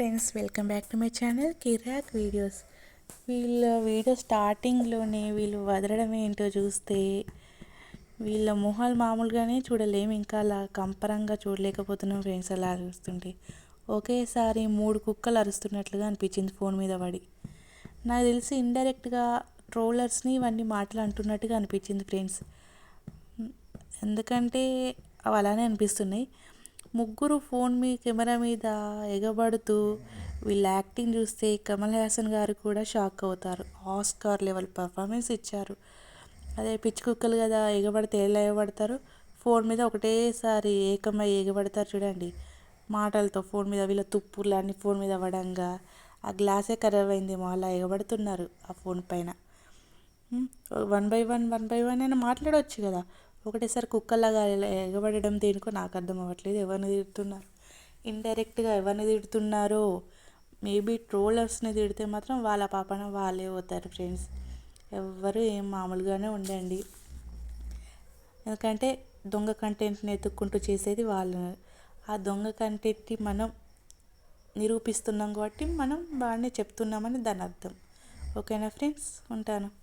Friends welcome back to my channel Kirik videos వీళ్ళ video స్టార్టింగ్లోనే వీళ్ళు వదలడం ఏంటో చూస్తే వీళ్ళ మొహాలు మామూలుగానే చూడలేము. ఇంకా అలా కంపరంగా చూడలేకపోతున్నాం ఫ్రెండ్స్ అలా అరుస్తుంటే ఒకేసారి మూడు కుక్కలు అరుస్తున్నట్లుగా అనిపించింది ఫోన్ మీద పడి. నాకు తెలిసి ఇండైరెక్ట్గా ట్రోలర్స్ని ఇవన్నీ మాటలు అంటున్నట్టుగా అనిపించింది ఫ్రెండ్స్ ఎందుకంటే అవి అలానే అనిపిస్తున్నాయి. ముగ్గురు ఫోన్ మీ కెమెరా మీద ఎగబడుతూ వీళ్ళ యాక్టింగ్ చూస్తే కమల్ హాసన్ గారు కూడా షాక్ అవుతారు. ఆస్కార్ లెవెల్ పర్ఫార్మెన్స్ ఇచ్చారు. అదే పిచ్చి కుక్కలు కదా ఎగబడితే ఎలా ఎగబడతారు? ఫోన్ మీద ఒకటేసారి ఏకమై ఎగబడతారు చూడండి. మాటలతో ఫోన్ మీద వీళ్ళ తుప్పులు అన్ని ఫోన్ మీద పడంగా ఆ గ్లాసే ఖరాబ్ అయిందేమో అలా ఎగబడుతున్నారు ఆ ఫోన్ పైన. One by one one by one అయినా మాట్లాడవచ్చు కదా. ఒకటేసారి కుక్కలాగా ఎగబడడం దేనికో నాకు అర్థం అవ్వట్లేదు. ఎవరిని తిడుతున్నారు? ఇండైరెక్ట్గా ఎవరిని తిడుతున్నారో? మేబీ ట్రోలర్స్ని తిడితే మాత్రం వాళ్ళ పాపన వాళ్ళే పోతారు ఫ్రెండ్స్ ఎవ్వరు ఏం మామూలుగానే ఉండండి ఎందుకంటే దొంగ కంటెంట్ని ఎత్తుక్కుంటూ చేసేది వాళ్ళు. ఆ దొంగ కంటెంట్ని మనం నిరూపిస్తున్నాం కాబట్టి మనం బాగానే చెప్తున్నామని దాని అర్థం. ఓకేనా ఫ్రెండ్స్ ఉంటాను.